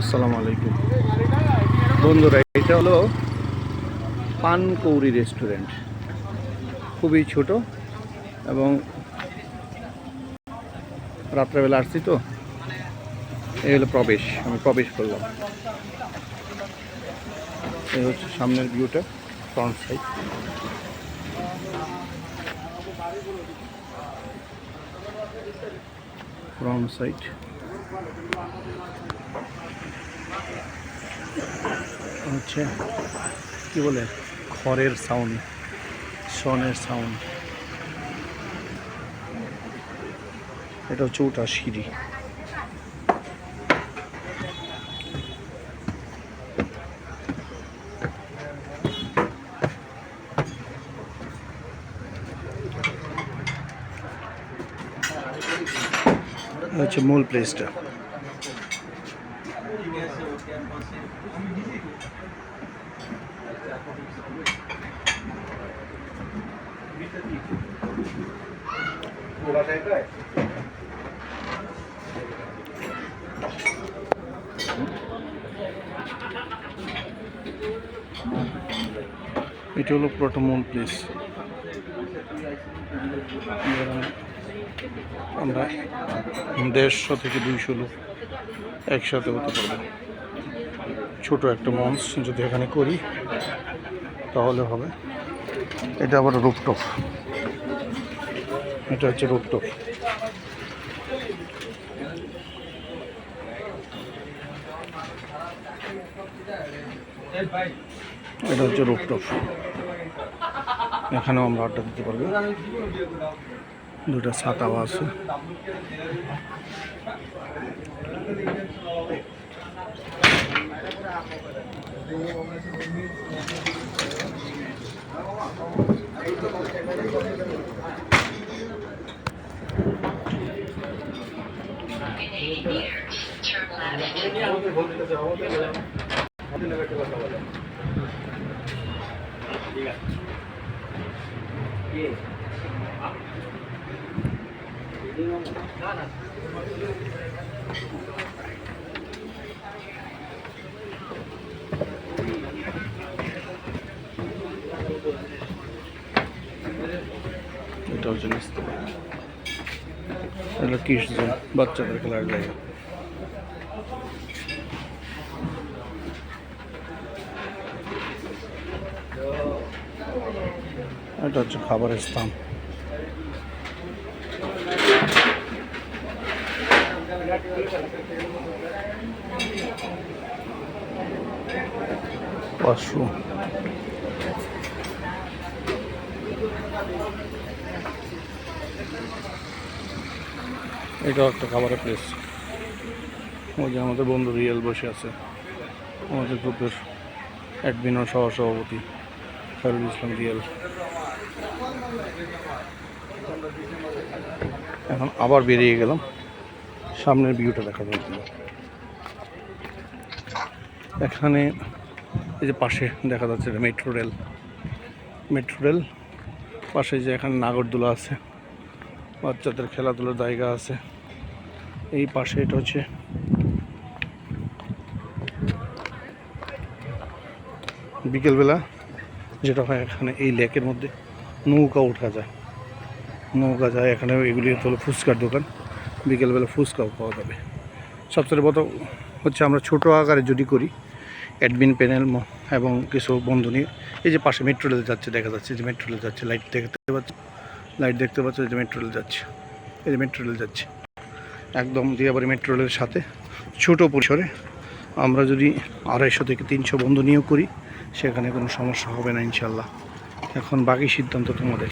আসসালামু আলাইকুম। বন্ধুরা, এটা হলো পানকৌড়ি রেস্টুরেন্ট। খুবই ছোট এবং রাত্রেবেলা আসছি তো। এই হলো প্রবেশ, আমি প্রবেশ করলাম। এই হচ্ছে সামনের ভিউটা ফ্রন্ট সাইড ফ্রন্ট সাইড হচ্ছে কি বলে? খড়ের সাউন্ড সনের সাউন্ড এটা হচ্ছে ওটা সিঁড়ি। হচ্ছে মূল প্লেসটা এটা হলো পুরোটা মূল প্লেস আমরা দেড়শো থেকে দুইশো লোক একসাথে হতে পারব। ছোট একটা মঞ্চ যদি এখানে করি, তাহলে হবে। এটা আবার রুপটপ। এটা হচ্ছে রুপটপ। এটা হচ্ছে রুপটপ। এখানেও আমরা আড্ডা দিতে পারব। দুটা ছাতাও আছে Turn left. এটা হচ্ছে নিস্তে এটা কিস জোন বাচ্চাদের খেলার জায়গা এটা হচ্ছে খাবারের স্থান। ওয়াশরুম এটাও একটা খাবারের প্লেস ওই যে আমাদের বন্ধু রিয়েল বসে আছে। আমাদের গ্রুপের অ্যাডমিন সহ সভাপতি খায়রুল ইসলাম রিয়েল। এখন আবার বেরিয়ে গেলাম। সামনের ভিউটা দেখা যাচ্ছিল এখানে এই যে পাশে দেখা যাচ্ছে মেট্রো রেল মেট্রো রেল পাশে যে এখানে নাগরদোলা আছে। বাচ্চাদের খেলাধুলার জায়গা আছে। এই পাশে এটা হচ্ছে বিকেলবেলা যেটা হয় এখানে এই লেকের মধ্যে নৌকা ওঠা যায়। নৌকা যায়, এখানে এগুলি হলো ফুচকার দোকান। বিকেলবেলা ফুচকাও পাওয়া যাবে। সবচেয়ে বড় হচ্ছে আমরা ছোট আকারে যদি করি অ্যাডমিন প্যানেল এবং কিছু বন্ধু নিয়ে এই যে পাশে মেট্রো রেল যাচ্ছে, দেখা যাচ্ছে যে মেট্রো রেল যাচ্ছে লাইট দেখতে পাচ্ছি লাইট দেখতে পাচ্ছ যে মেট্রো রেল যাচ্ছে, এই যে মেট্রো রেল যাচ্ছে। একদম দিয়াবাড়ি মেট্রো রেলের সাথে ছোট পরিসরে আমরা যদি আড়াইশো থেকে তিনশো বন্ধু নিয়োগ করি, সেখানে কোনো সমস্যা হবে না ইনশাল্লাহ। এখন বাকি সিদ্ধান্ত তোমাদের।